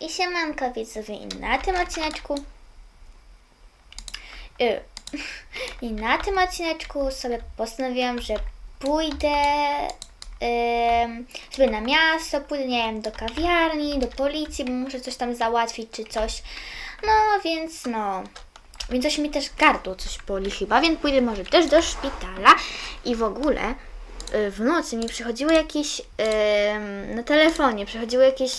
I siemanko widzowie i na tym odcineczku y, i na tym odcineczku sobie postanowiłam, że pójdę ym, sobie na miasto, pójdę nie wiem, do kawiarni, do policji, bo muszę coś tam załatwić czy coś. No więc no, więc coś mi też gardło coś boli chyba, więc pójdę może też do szpitala i w ogóle y, w nocy mi przychodziły jakieś ym, na telefonie, przychodziły jakieś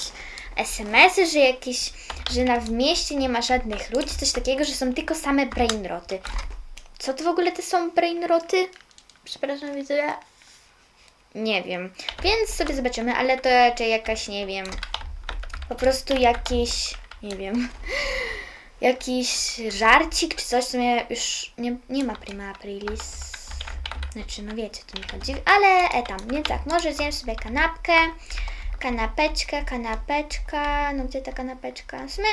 SMS-y, że jakieś, że na w mieście nie ma żadnych ludzi, coś takiego, że są tylko same brainroty. Co to w ogóle te są brainroty? Przepraszam, widzę. Nie wiem. Więc sobie zobaczymy, ale to raczej jakaś, nie wiem, po prostu jakieś, nie wiem, jakiś żarcik czy coś, w sumie już nie, nie ma prima aprilis. Znaczy, no wiecie, co mi chodzi, ale e tam, nie tak, może zjem sobie kanapkę, kanapeczkę, kanapeczka, no gdzie ta kanapeczka? W sumie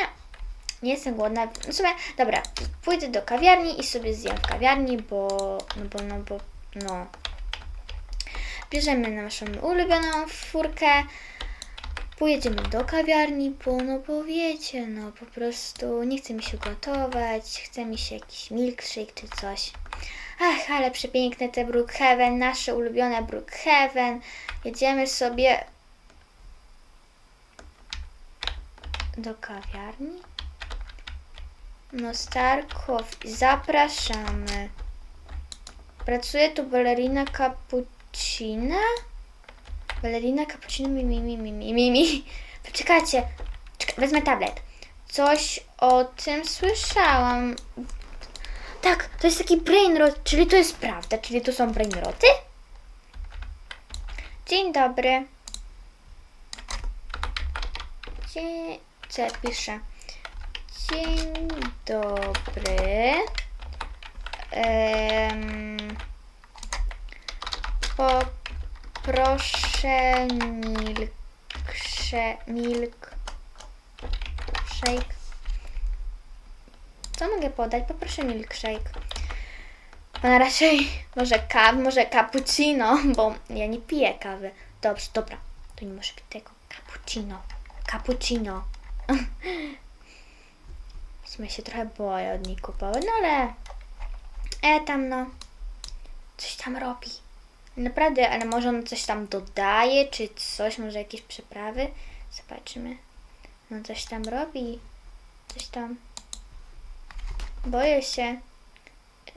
nie jestem głodna, w sumie, dobra, pójdę do kawiarni i sobie zjem w kawiarni, bo, no bo, no bo, no. Bierzemy naszą ulubioną furkę, pojedziemy do kawiarni, bo no bo wiecie, no po prostu nie chce mi się gotować, chce mi się jakiś milkshake czy coś. Ach, ale przepiękne te Brookhaven, nasze ulubione Brookhaven. Jedziemy sobie do kawiarni. No Starkow, zapraszamy. Pracuje tu balerina cappuccina? Balerina cappuccino mi mi mi mi mi mi mi. Poczekajcie, Czekaj, wezmę tablet. Coś o tym słyszałam. Tak, to jest taki brainrot, czyli to jest prawda, czyli to są brainroty? Dzień dobry. Dzień... Piszę? Dzień dobry. Em, poproszę milksze, milk shake. Co mogę podać? Poproszę milkshake. A raczej może kaw, może cappuccino, bo ja nie piję kawy. Dobrze, dobra. To nie może być tego. Cappuccino. Cappuccino. W sumie się trochę boję od niej kupować, no ale... E, tam no. Coś tam robi. Naprawdę, ale może on coś tam dodaje, czy coś, może jakieś przyprawy? Zobaczymy. No coś tam robi. Coś tam... Boję się.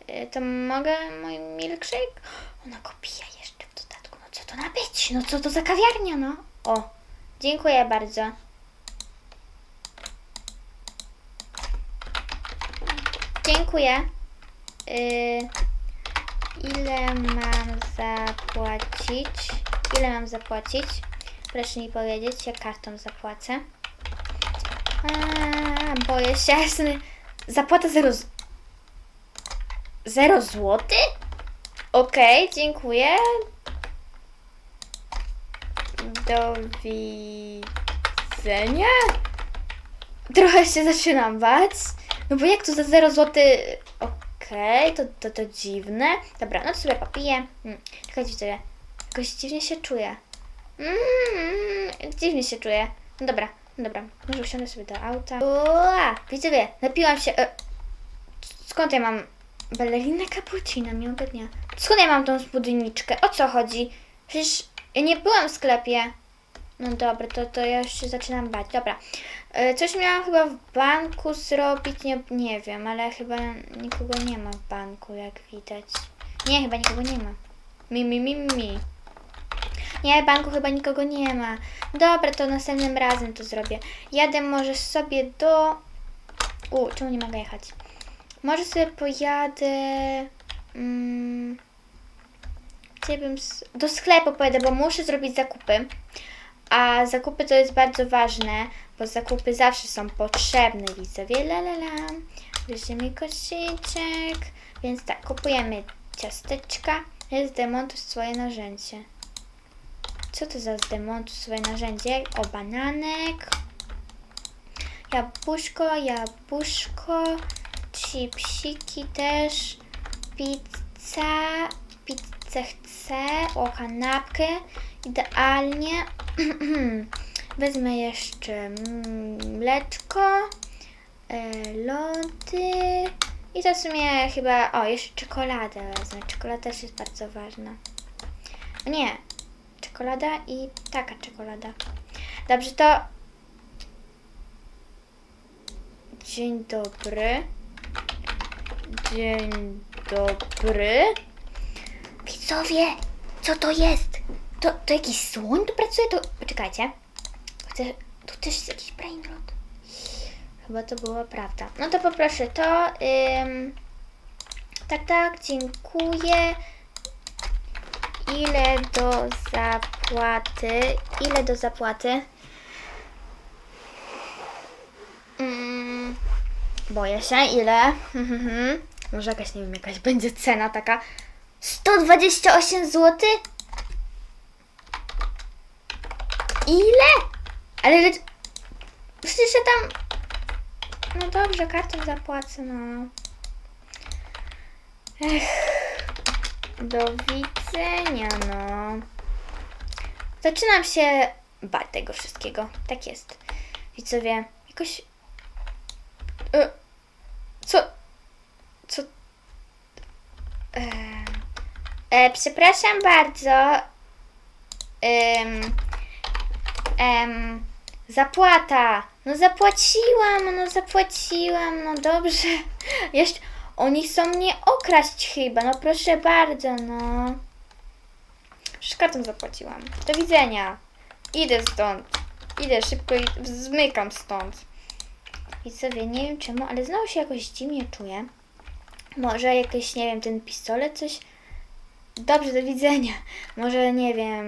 E, To mogę mój milkshake? Ona go pije jeszcze w dodatku. No co to ma być? No co to za kawiarnia, no? O, dziękuję bardzo. Dziękuję. Y, ile mam zapłacić? Ile mam zapłacić? Proszę mi powiedzieć, jak kartą zapłacę. A, boję się. Zapłata zero, z- zero złoty? Okej, dziękuję. Do widzenia. Trochę się zaczynam bać. No bo jak to za 0 zł? Okej, to, to to dziwne. Dobra, no to sobie popiję. Hmm. Czekajcie. Jakoś dziwnie się czuję. Mm, dziwnie się czuję. No dobra, no dobra. Może usiądę sobie do auta. Ua, widzowie, napiłam się. E, skąd ja mam balerinę cappuccino? Miłego dnia. Skąd ja mam tą spódniczkę? O co chodzi? Przecież ja nie byłam w sklepie. No dobra, to, to ja już się zaczynam bać. Dobra. E, Coś miałam chyba w banku zrobić, nie, nie wiem, ale chyba nikogo nie ma w banku, jak widać. Nie, chyba nikogo nie ma. Mi, mi, mi, mi. Nie, banku chyba nikogo nie ma. Dobra, to następnym razem to zrobię. Jadę może sobie do... U, czemu nie mogę jechać? Może sobie pojadę... Mm, gdzie bym... Do sklepu pojadę, bo muszę zrobić zakupy. A zakupy to jest bardzo ważne, bo zakupy zawsze są potrzebne, widzowie. La la la. Bierzemy koszyczek. Więc tak, kupujemy ciasteczka. Zdemontuj swoje narzędzie. Co to za zdemontuj swoje narzędzie? O, bananek. Jabłuszko, jabłuszko. Chipsiki też. Pizza. Pizzę chcę. O, kanapkę. Idealnie. Wezmę jeszcze mm, mleczko, e, lody i to w sumie chyba, o jeszcze czekoladę wezmę. Czekolada też jest bardzo ważna. Nie, czekolada i taka czekolada. Dobrze, to dzień dobry. Dzień dobry. Widzowie, co to jest? To, to jakiś słoń tu pracuje? To, poczekajcie. Chcę, tu też jest jakiś brainrot. Chyba to była prawda. No to poproszę to. Ym, tak, tak, dziękuję. Ile do zapłaty? Ile do zapłaty? Mm, boję się, ile? Może jakaś, nie wiem, jakaś będzie cena taka. 128 zł? Ile? Ale że- przecież ja tam. No dobrze, kartą zapłacę, no. Ech. Do widzenia, no. Zaczynam się bać tego wszystkiego. Tak jest. Widzowie, jakoś. E, co? Co? E, przepraszam bardzo. Em, em, zapłata. No zapłaciłam, no zapłaciłam, no dobrze. Jeszcze oni chcą mnie okraść chyba, no proszę bardzo, no. Kartą zapłaciłam. Do widzenia. Idę stąd. Idę szybko i zmykam stąd. I sobie nie wiem czemu, ale znowu się jakoś dziwnie czuję. Może jakiś, nie wiem, ten pistolet coś. Dobrze, do widzenia. Może nie wiem.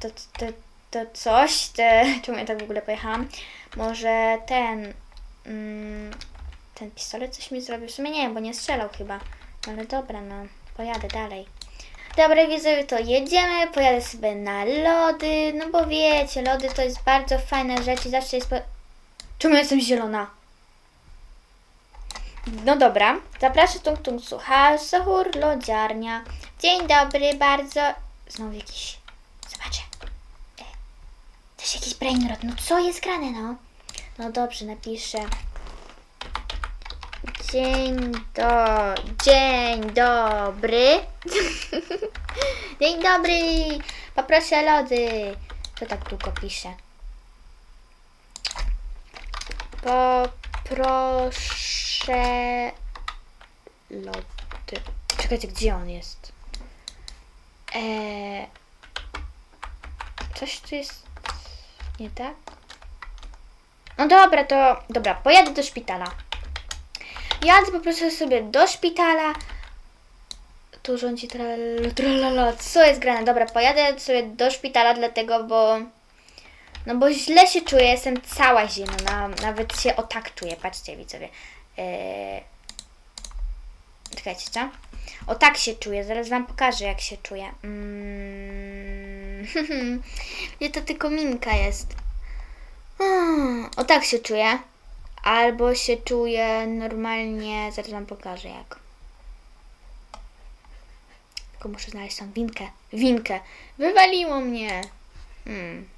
To, to, to coś. Czemu ja tak w ogóle pojechałam? Może ten. Mm, ten pistolet coś mi zrobił. W sumie nie bo nie strzelał chyba. No ale dobra, no. Pojadę dalej. Dobra, widzowie, to jedziemy. Pojadę sobie na lody. No bo wiecie, lody to jest bardzo fajna rzecz i zawsze jest. Po... Czemu jestem zielona? No dobra, zapraszam Tung Tung Sucha, Sochur, Lodziarnia. Dzień dobry, bardzo. Znowu jakiś. Też jakiś brainrot. No co jest grane, no? No dobrze, napiszę. Dzień do... Dzień dobry. Dzień dobry. Poproszę lody. Co tak długo pisze? Poproszę lody. Czekajcie, gdzie on jest? Eee, coś tu jest nie tak? No dobra, to dobra, pojadę do szpitala. Jadę po prostu sobie do szpitala. Tu rządzi tralala. Co jest grane? Dobra, pojadę sobie do szpitala, dlatego, bo... No bo źle się czuję, jestem cała zielona, nawet się o tak czuję, patrzcie widzowie. Eee... Czekajcie, co? O tak się czuję, zaraz wam pokażę jak się czuję. Mm... Nie, to tylko minka jest. O tak się czuję. Albo się czuję normalnie, zaraz wam pokażę jak. Tylko muszę znaleźć tą winkę. Winkę. Wywaliło mnie. Hmm.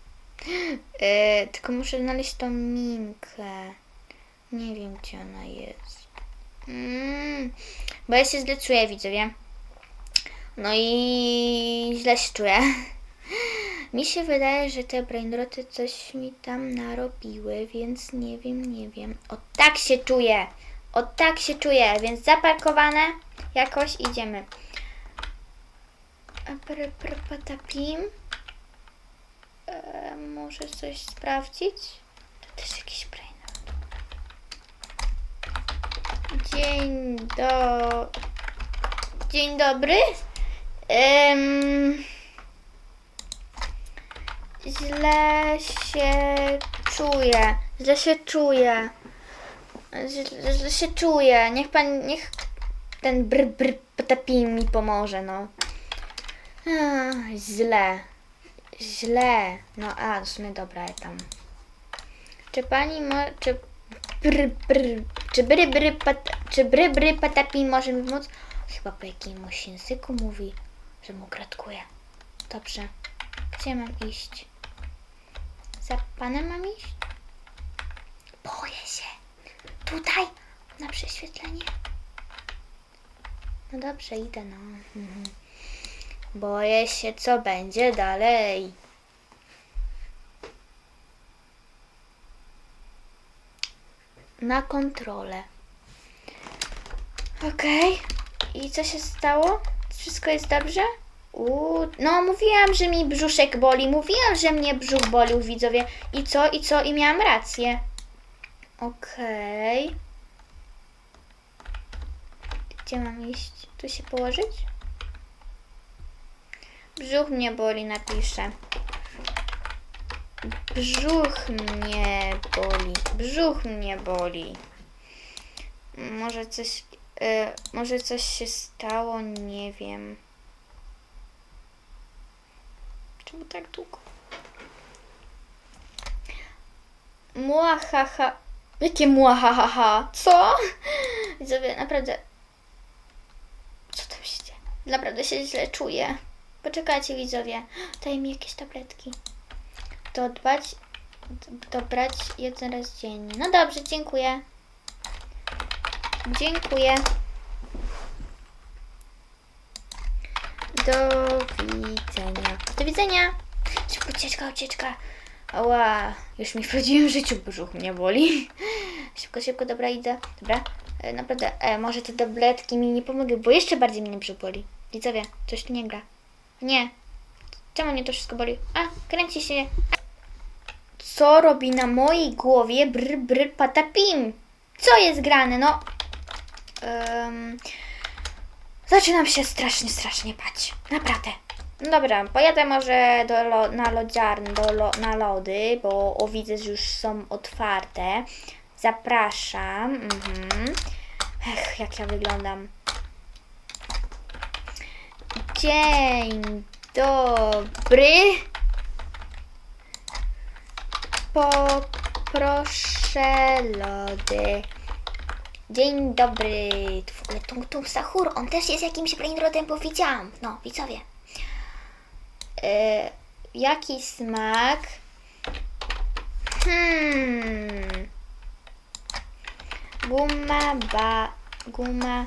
E, tylko muszę znaleźć tą minkę. Nie wiem, gdzie ona jest. Mm, bo ja się źle czuję, widzowie. No i źle się czuję. Mi się wydaje, że te brainroty coś mi tam narobiły, więc nie wiem, nie wiem. O tak się czuję. O tak się czuję, więc zaparkowane. Jakoś idziemy. Patapim. E, może coś sprawdzić? To też jakiś brainrot. Dzień do... Dzień dobry. Em, źle się czuję. Źle się czuję. Źle, źle się czuję. Niech pan, niech ten br br mi pomoże, no. Ach, źle. Źle. No a, w sumie dobra, ja tam. Czy pani mo... Czy... Br, br, czy bry bry pat, czy bry bry patapi może mi pomóc? Chyba po jakimś języku mówi, że mu gratkuje. Dobrze. Gdzie mam iść? Za panem mam iść? tutaj, na prześwietlenie. No dobrze, idę, no. Boję się, co będzie dalej. Na kontrolę. Okej. I co się stało? Wszystko jest dobrze? Uuu, no mówiłam, że mi brzuszek boli. Mówiłam, że mnie brzuch bolił, widzowie. I co, i co? I miałam rację. Okej. Gdzie mam iść? Tu się położyć? Brzuch mnie boli, napiszę. Brzuch mnie boli. Brzuch mnie boli. Może coś, y, może coś się stało, nie wiem. Czemu tak długo? Muahaha. Jakie muahaha? Co? Widzowie, naprawdę. Co tam się dzieje? Naprawdę się źle czuję. Poczekajcie, widzowie. Daj mi jakieś tabletki. To dbać, to brać jeden raz dziennie. No dobrze, dziękuję. Dziękuję. Do widzenia. Do widzenia. Szybko, ucieczka, ucieczka. Ała, już mi w życiu brzuch mnie boli. Szybko, szybko, dobra, idę. Dobra, e, naprawdę, e, może te tabletki mi nie pomogły, bo jeszcze bardziej mnie brzuch boli. Widzowie, coś tu nie gra. Nie. Czemu mnie to wszystko boli? A, kręci się. A. Co robi na mojej głowie br br patapim? Co jest grane, no? Em, zaczynam się strasznie, strasznie bać. Naprawdę. Dobra, pojadę może do lo, na lodziarnię, do lo, na lody, bo o, widzę, że już są otwarte. Zapraszam. Mhm. Ech, jak ja wyglądam. Dzień dobry. Poproszę lody. Dzień dobry. W ogóle Tung Tung Sahur, on też jest jakimś brainrotem, bo widziałam. No, widzowie. E, jaki smak? Hmm. Guma ba... Guma...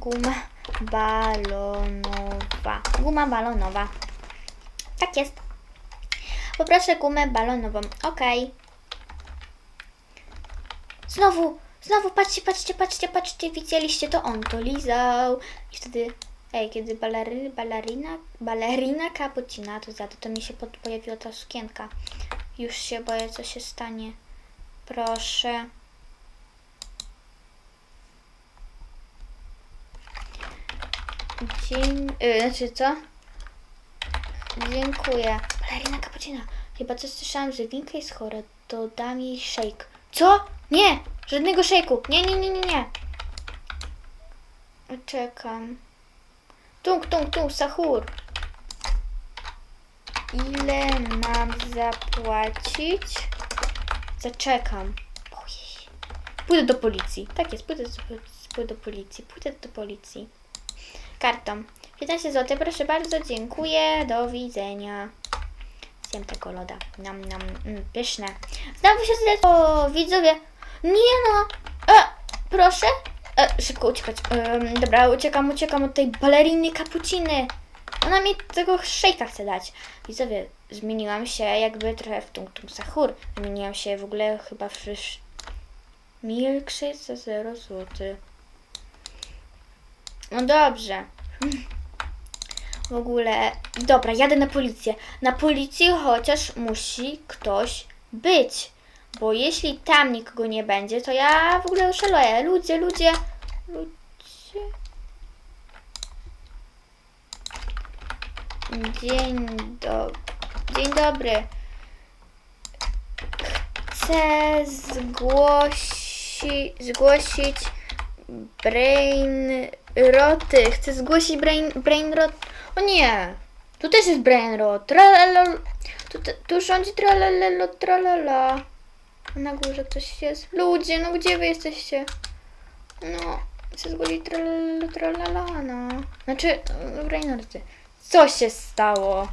Guma balonowa. Guma balonowa. Tak jest. Poproszę gumę balonową. Okej. Znowu, znowu, patrzcie, patrzcie, patrzcie, patrzcie, widzieliście to, on to lizał. I wtedy, ej, kiedy balery, balerina, balerina cappuccina to za to, mi się pod, pojawiła ta sukienka. Już się boję, co się stanie. Proszę. Dzień, yy, znaczy co? Dziękuję. Balerina cappuccina. Chyba coś słyszałam, że Winka jest chora. To dam jej shake. Co? Nie! Żadnego shake'u. Nie, nie, nie, nie, nie. Czekam. Tung, tung, tung, sahur. Ile mam zapłacić? Zaczekam. Pójdę do policji. Tak jest, pójdę do, pójdę do policji. Pójdę do policji. Kartą. 15 zł, proszę bardzo, dziękuję, do widzenia. Zjem tego loda. Nam, nam, mm, pyszne. Znowu się zle... O, widzowie. Nie no. E, proszę. E, szybko uciekać. Em, dobra, uciekam, uciekam od tej baleriny kapuciny. Ona mi tego szejka chce dać. Widzowie, zmieniłam się jakby trochę w tung tung sahur. Zmieniłam się w ogóle chyba w... Milkshake za 0 zł. No dobrze. W ogóle. Dobra, jadę na policję. Na policję chociaż musi ktoś być. Bo jeśli tam nikogo nie będzie, to ja w ogóle oszaleję. Ludzie, ludzie. Ludzie. Dzień do... Dzień dobry. Chcę zgłosi... zgłosić brain roty. Chcę zgłosić brain, brain rot. O nie! Tu też jest brain rot. Tu, tu, rządzi tralala. Na górze ktoś jest. Ludzie, no gdzie wy jesteście? No, chcę zgłosić tralalelo, tralala, no. Znaczy, roty. Co się stało?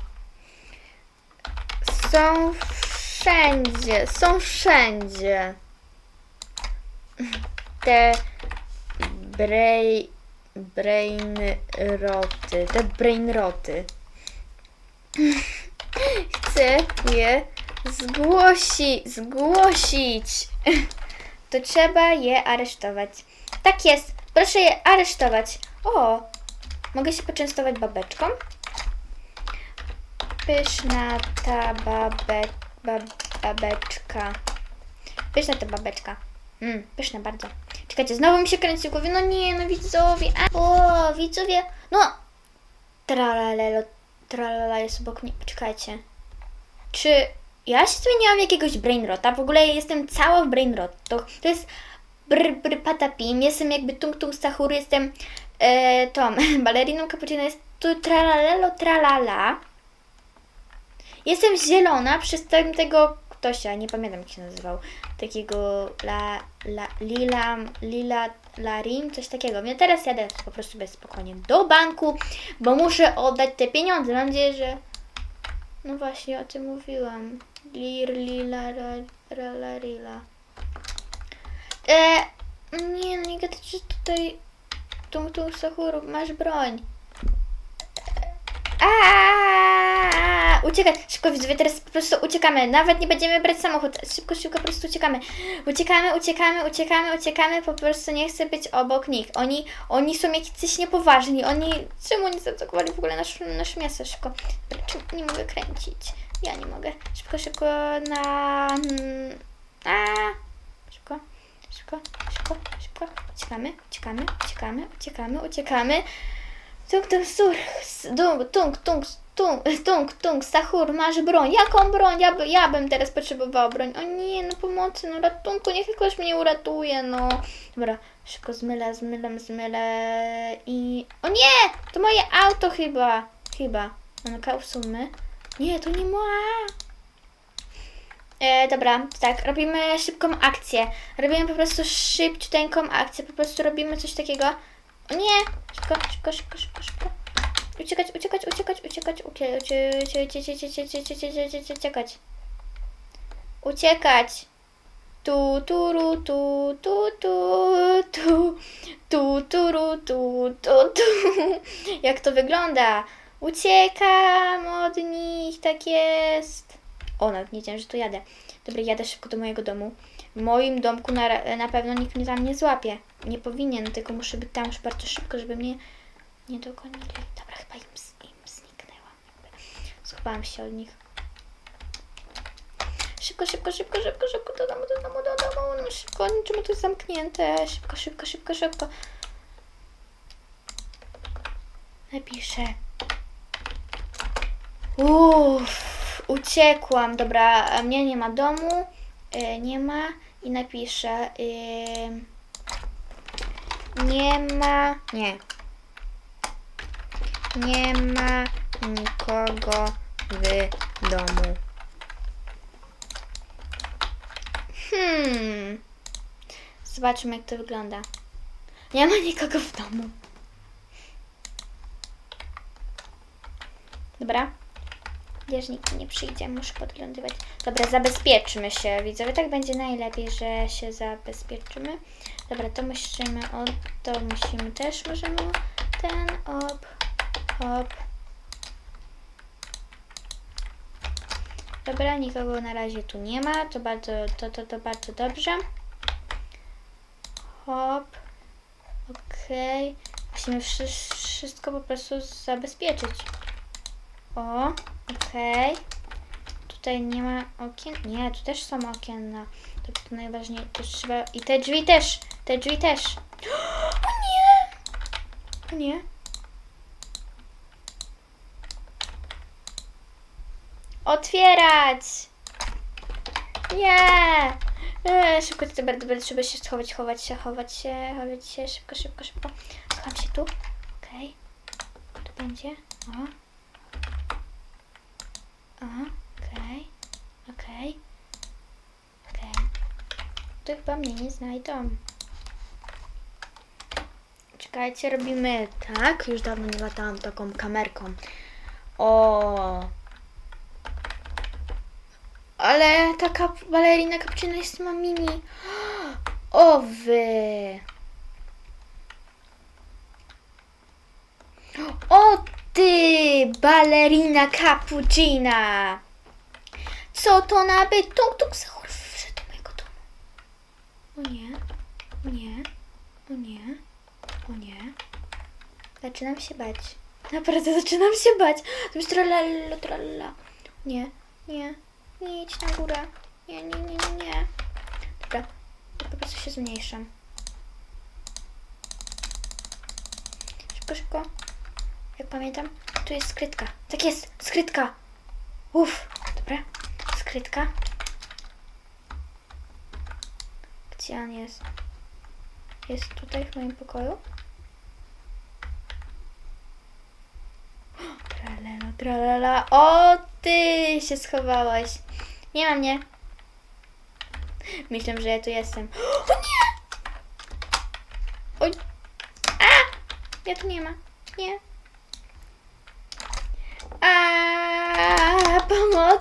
Są wszędzie, są wszędzie. te brain, brain roty, te brain roty. Chcę je zgłosi, zgłosić. To trzeba je aresztować. Tak jest, proszę je aresztować. O, mogę się poczęstować babeczką? Pyszna ta babe, bab, babeczka. Pyszna ta babeczka. Mmm, pyszna bardzo. Czekajcie, znowu mi się kręci w głowie. No nie, no widzowie. A, o, widzowie. No. Tralalelo, tralala jest obok mnie. Poczekajcie. Czy ja się zmieniłam jakiegoś brainrota? W ogóle jestem cała w brainrot. To, jest br, br patapim. Jestem jakby tung tung sahur. Jestem e, tą baleriną cappuccino. Jest tu tralalelo tralala. Jestem zielona przez ten, tego ktośa, nie pamiętam jak się nazywał, takiego la, la, lila, lila, larim, coś takiego. Ja teraz jadę po prostu bez spokojnie do banku, bo muszę oddać te pieniądze. Mam nadzieję, że... No właśnie, o tym mówiłam. Lir, lila, ra, ra, la, rila. E, nie, no nie gadać, że tutaj... Tung, tung, sahuru, masz broń. Aaaa! Uciekać! Szybko widzowie, teraz po prostu uciekamy. Nawet nie będziemy brać samochód. Szybko, szybko, po prostu uciekamy. Uciekamy, uciekamy, uciekamy, uciekamy. Po prostu nie chcę być obok nich. Oni, oni są jakiś niepoważni. Oni, czemu oni zaatakowali w ogóle nasz, nasze miasto? Szybko. Czemu nie mogę kręcić? Ja nie mogę. Szybko, szybko na... mm, A! Szybko, szybko, szybko, szybko. Uciekamy, uciekamy, uciekamy, uciekamy, uciekamy. Tung, tung, sur, tung, tung, tung, tung, tung, Sahur, masz broń. Jaką broń? Ja, by, ja bym teraz potrzebowała broń. O nie, no pomocy, no ratunku, niech ktoś mnie uratuje, no. Dobra, szybko zmylę, zmylam, zmylę i... O nie! To moje auto chyba. Chyba. Ono kausumy. Nie, to nie moja. E, dobra, tak, robimy szybką akcję. Robimy po prostu szybciuteńką akcję. Po prostu robimy coś takiego. O nie! Szybko, szybko, szybko, szybko, szybko. Uciekać, uciekać, uciekać, uciekać, uciekać, uciekać, uciekać. Uciekać. Tu, turu, tu, tu, tu, tu, tu, turu, tu, tu, tu. Jak to wygląda? Uciekam od nich, tak jest. O, nawet nie wiedziałam, że tu jadę. Dobra, jadę szybko do mojego domu. W moim domku na, na pewno nikt mnie tam nie złapie. Nie powinien, tylko muszę być tam już bardzo szybko, żeby mnie nie dogonili. Dobra, chyba im, im zniknęłam. Schowałam się od nich. Szybko, szybko, szybko, szybko, szybko, do domu, do domu, do domu. No szybko, czemu to jest zamknięte? Szybko, szybko, szybko, szybko. Napiszę. Uff, uciekłam. Dobra, mnie nie ma domu. Y, nie ma. I napiszę. Y, nie ma. Nie. Nie ma nikogo w domu. Hmm. Zobaczmy, jak to wygląda. Nie ma nikogo w domu. Dobra. Nikt nie przyjdzie, muszę podglądywać. Dobra, zabezpieczmy się, widzowie. Tak będzie najlepiej, że się zabezpieczymy. Dobra, to musimy, o, to musimy też, możemy ten, op, op. Dobra, nikogo na razie tu nie ma, to bardzo, to, to, to bardzo dobrze. Hop, okej. Musimy wszy- wszystko po prostu zabezpieczyć. O, okej. Tutaj nie ma okien. Nie, tu też są okienna. To, to najważniejsze. To trzeba. I te drzwi też. Te drzwi też. O nie! O nie. Otwierać! Nie! Eee, szybko tutaj bardzo, bardzo trzeba się schować, chować się, chować się, chować się, szybko, szybko, szybko. Schowam się tu. Okej. Tu będzie. O. Aha, okej, okej, okej. Tu chyba mnie nie znajdą. Czekajcie, robimy tak. Już dawno nie latałam taką kamerką. O. Ale taka balerina cappuccino jest ma mini. O, gotowy. O ty, balerina cappuccina. Co to na by? Tuk, tuk, Zachor wszedł do mojego domu. O nie, o nie, o nie, o nie. Zaczynam się bać. Naprawdę zaczynam się bać. To jest tralala, tralala. Nie, nie, nie idź na górę. Nie, nie, nie, nie, nie. Dobra, ja po prostu się zmniejszam. Szybko, szybko. Jak pamiętam, tu jest skrytka. Tak jest, skrytka. Uff, dobra, skrytka. Gdzie on jest? Jest tutaj w moim pokoju? Tralala, tralala. O, ty się schowałaś. Nie ma mnie. Myślę, że ja tu jestem. O nie! Oj. A! Ja tu nie ma. Nie. A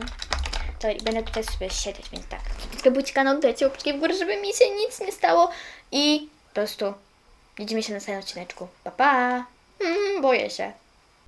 Tu. To będę tutaj sobie siedzieć, więc tak. Tylko bucika na oddecie łapki w górę, żeby mi się nic nie stało. I po prostu widzimy się na następnym odcineczku. Pa, pa! Mm, boję się.